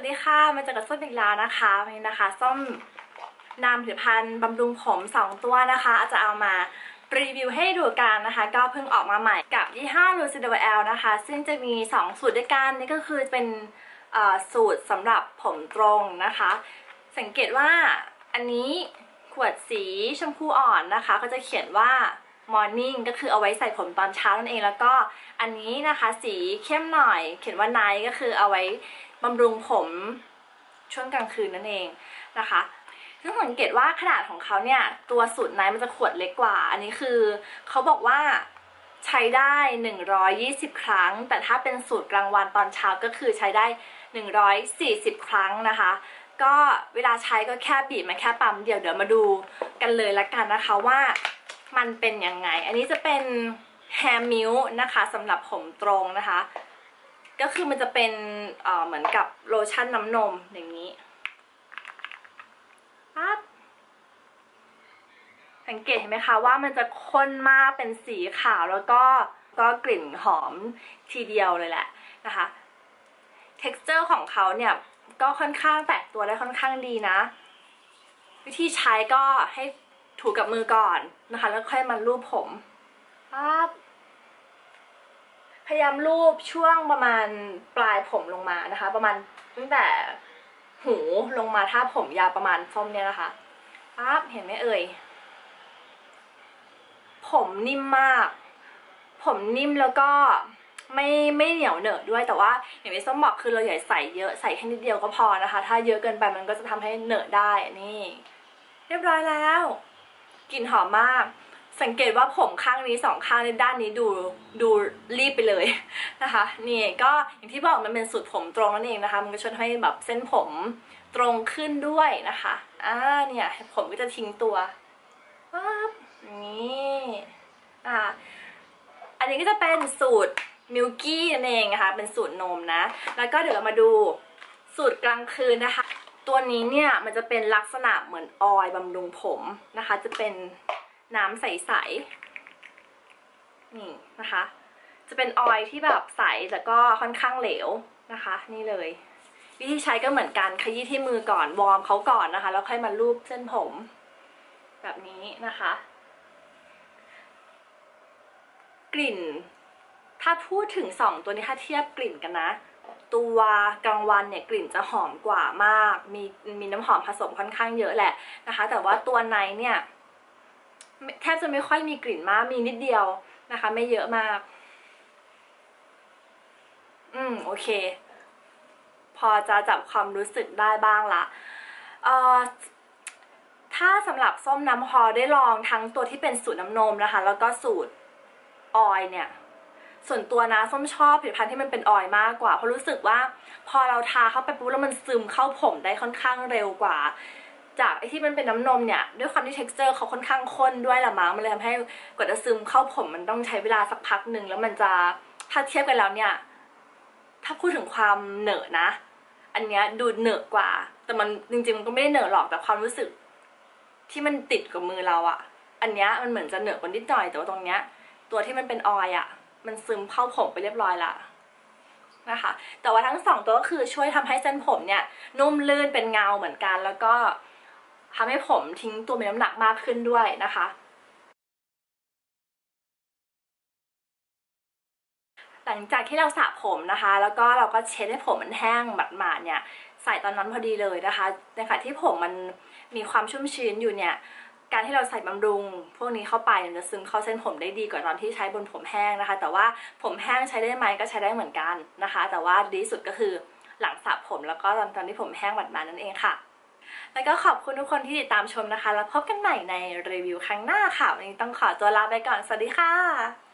วัสดีค่ะ มาเจอกับส้มอีกแล้วนะคะวันนี้นะคะ ส้มนำผลิตภัณฑ์บำรุงผม 2 ตัวนะคะ อาจจะเอามารีวิวให้ดูกันนะคะ ก็เพิ่งออกมาใหม่กับยี่ห้อ l u c i d o L นะคะ ซึ่งจะมี 2 สูตรด้วยกันนี่ก็คือเป็นสูตรสำหรับผมตรงนะคะ สังเกตว่าอันนี้ขวดสีชมพูอ่อนนะคะ ก็จะเขียนว่า morning ก็คือเอาไว้ใส่ผมตอนเช้านั่นเองแล้วก็อันนี้นะคะสีเข้มหน่อย เขียนว่า night ก็คือเอาไว้บำรุงผมช่วงกลางคืนนั่นเองนะคะซึ่งสังเกตว่าขนาดของเขาเนี่ยตัวสูตรไนท์มันจะขวดเล็กกว่า อันนี้คือเขาบอกว่าใช้ได้ 120 ครั้ง แต่ถ้าเป็นสูตรกลางวันตอนเช้าก็คือใช้ได้ 140 ครั้งนะคะ ก็เวลาใช้ก็แค่บีบมาแค่ปั๊มเดียวเดี๋ยวมาดูกันเลยละกันนะคะว่า มันเป็นยังไง อันนี้จะเป็น hair milk นะคะสำหรับผมตรงนะคะ ก็คือมันจะเป็นเเหมือนกับโลชั่นน้ำนมอย่างนี้ปั๊บสังเกตเห็นไหมคะว่ามันจะข้นมากเป็นสีขาวแล้วก็ก็กลิ่นหอมทีเดียวเลยแหละนะคะ texture ของเขาเนี่ยก็ค่อนข้างแตกตัวได้ค่อนข้างดีนะ วิธีใช้ก็ให้ ถูกับมือก่อนนะคะ แล้วค่อยมาลูบผมปั๊บพยายามลูบช่วงประมาณปลายผมลงมานะคะ ประมาณตั้งแต่หูลงมาถ้าผมยาวประมาณส้มเนี่ยนะคะปั๊บเห็นไหมเอ่ย ผมนิ่มมาก ผมนิ่มแล้วก็ไม่ไม่เหนียวเหนอะด้วยแต่ว่าอย่างที่ส้มบอกคือเราอย่าใส่เยอะใส่แค่นิดเดียวก็พอนะคะ ถ้าเยอะเกินไปมันก็จะทำให้เหนอะได้นี่ เรียบร้อยแล้ว กลิ่นหอมมาก สังเกตว่าผมข้างนี้สองข้างในด้านนี้ดูดูรีบไปเลยนะคะ นี่ก็อย่างที่บอกมันเป็นสูตรผมตรงนั่นเองนะคะ มันก็ช่วยให้แบบเส้นผมตรงขึ้นด้วยนะคะอ่าเนี่ยผมก็จะทิ้งตัวปั๊บนี่อ่าอันนี้ก็จะเป็นสูตรมิลกี้นั่นเองนะคะ เป็นสูตรนมนะ แล้วก็เดี๋ยวเรามาดูสูตรกลางคืนนะคะ ตัวนี้เนี่ยมันจะเป็นลักษณะเหมือนออยบำรุงผมนะคะ จะเป็นน้ำใสๆนี่นะคะ จะเป็นออยที่แบบใสแต่ก็ค่อนข้างเหลวนะคะ นี่เลย วิธีใช้ก็เหมือนกันขยี้ที่มือก่อนวอร์มเขาก่อนนะคะ แล้วค่อยมาลูบเส้นผม แบบนี้นะคะ กลิ่น ถ้าพูดถึงสองตัวนี้ถ้าเทียบกลิ่นกันนะ ตัวกลางวันเนี่ยกลิ่นจะหอมกว่ามาก มีมีน้ำหอมผสมค่อนข้างเยอะแหละนะคะ แต่ว่าตัวไนเนี่ยแทบจะไม่ค่อยมีกลิ่นมากมีนิดเดียวนะคะ ไม่เยอะมาก อืมโอเค พอจะจับความรู้สึกได้บ้างละเอ่อถ้าสำหรับส้มน้ำฮอได้ลองทั้งตัวที่เป็นสูตรน้ำนมนะคะ แล้วก็สูตรออยเนี่ย ส่วนตัวนะส้มชอบผลิตภัณฑ์ที่มันเป็นออยล์มากกว่า เพราะรู้สึกว่าพอเราทาเข้าไปปุ๊บแล้วมันซึมเข้าผมได้ค่อนข้างเร็วกว่า จากไอที่มันเป็นน้ำนมเนี่ยด้วยความที่ texture เขาค่อนข้างข้นด้วยละมั้งมันเลยทำให้กว่าจะซึมเข้าผมมันต้องใช้เวลาสักพักหนึ่งแล้วมันจะถ้าเทียบกันแล้วเนี่ย ถ้าพูดถึงความเหนอะนะ อันเนี้ยดูเหนอะกว่า แต่มันจริงๆมันก็ไม่ได้เหนอะหรอกแต่ความรู้สึก ที่มันติดกับมือเราอะอันเนี้ยมันเหมือนจะเหนอะกว่านิดหน่อยแต่ว่าตรงเนี้ย ตัวที่มันเป็นออยอะ มันซึมเข้าผมไปเรียบร้อยละนะคะแต่ว่าทั้งสองตัวก็คือช่วยทำให้เส้นผมเนี่ยนุ่มลื่นเป็นเงาเหมือนกัน แล้วก็ทำให้ผมทิ้งตัวมีน้ำหนักมากขึ้นด้วยนะคะ หลังจากที่เราสระผมนะคะ แล้วก็เราก็เช็ดให้ผมมันแห้งหมาดๆเนี่ยใส่ตอนนั้นพอดีเลยนะคะในขณะที่ผมมันมีความชุ่มชื้นอยู่เนี่ย การที่เราใส่บำรุง พวกนี้เข้าไปมันจะซึมเข้าเส้นผมได้ดีกว่าตอนที่ใช้บนผมแห้งนะคะ แต่ว่าผมแห้งใช้ได้ไหมก็ใช้ได้เหมือนกันนะคะ แต่ว่าดีสุดก็คือหลังสระผมแล้วก็ตอนตอนที่ผมแห้งหมาดๆนั่นเองค่ะ แล้วก็ขอบคุณทุกคนที่ติดตามชมนะคะ แล้วพบกันใหม่ในรีวิวครั้งหน้าค่ะ วันนี้ต้องขอตัวลาไปก่อน สวัสดีค่ะ